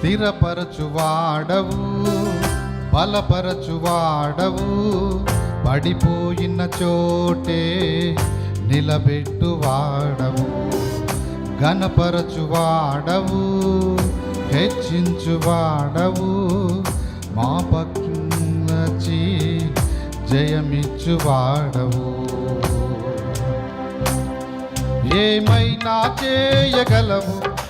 స్థిరపరచువాడవు బలపరచువాడవు. పడిపోయిన చోటే నిలబెట్టువాడవు ఘనపరచువాడవు హెచ్చించువాడవు. మా పక్షి జయమిచ్చువాడవు. ఏమైనా చేయగలవు?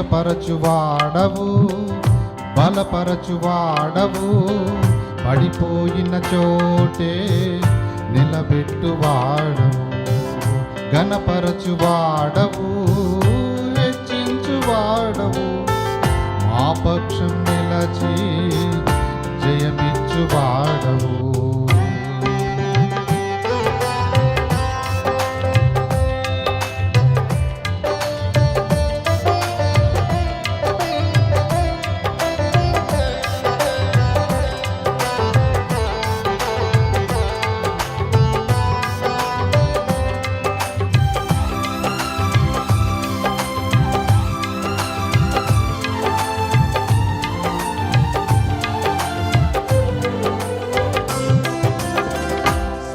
స్థిరపరచువాడవు బలపరచువాడవు. పడిపోయిన చోటే నిలబెట్టువాడవు గణపరచువాడవు హెచ్చించువాడవు మా పక్షం నిలచి జయమిచ్చువాడవు.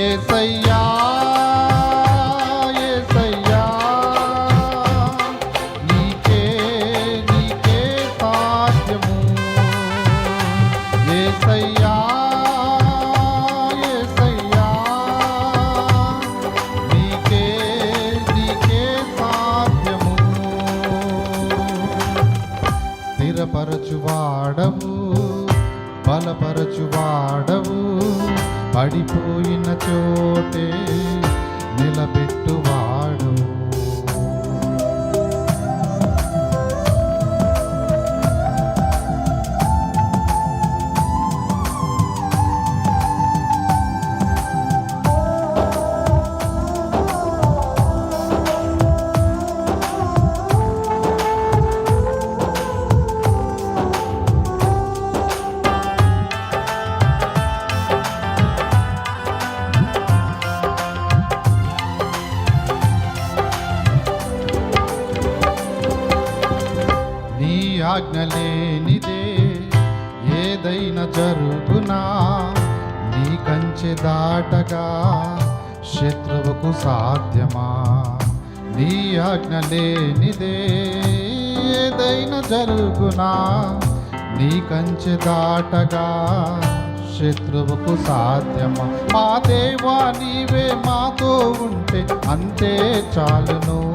ఏసయ్యా ఏసయ్యా నీకే నీకే సాధ్యము ఏసయ్యా ఏసయ్యా నీకే నీకే సాధ్యము స్థిరపరచువాడవు బలపరచువాడవు. పడిపోయిన చోటే నిలబెట్టువా? లేనిదే ఏదైనా జరుగునా? నీ కంచె దాటగా శత్రువుకు సాధ్యమా? నీ ఆజ్ఞ లేనిదే ఏదైనా జరుగునా? నీ కంచె దాటగా శత్రువుకు సాధ్యమా? మా దేవా నీవే మాతో ఉంటే అంతే చాలును.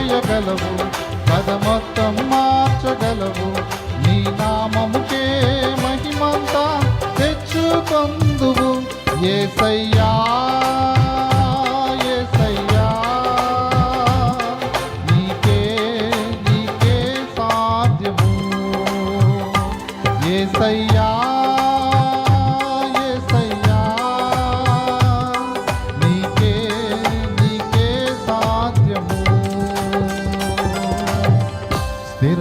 మార్చగలవు కథ మొత్తం మార్చగలవు. నీ నామముకే మహిమంతా తెచ్చుకొందువు. ఏ ఏసయ్యా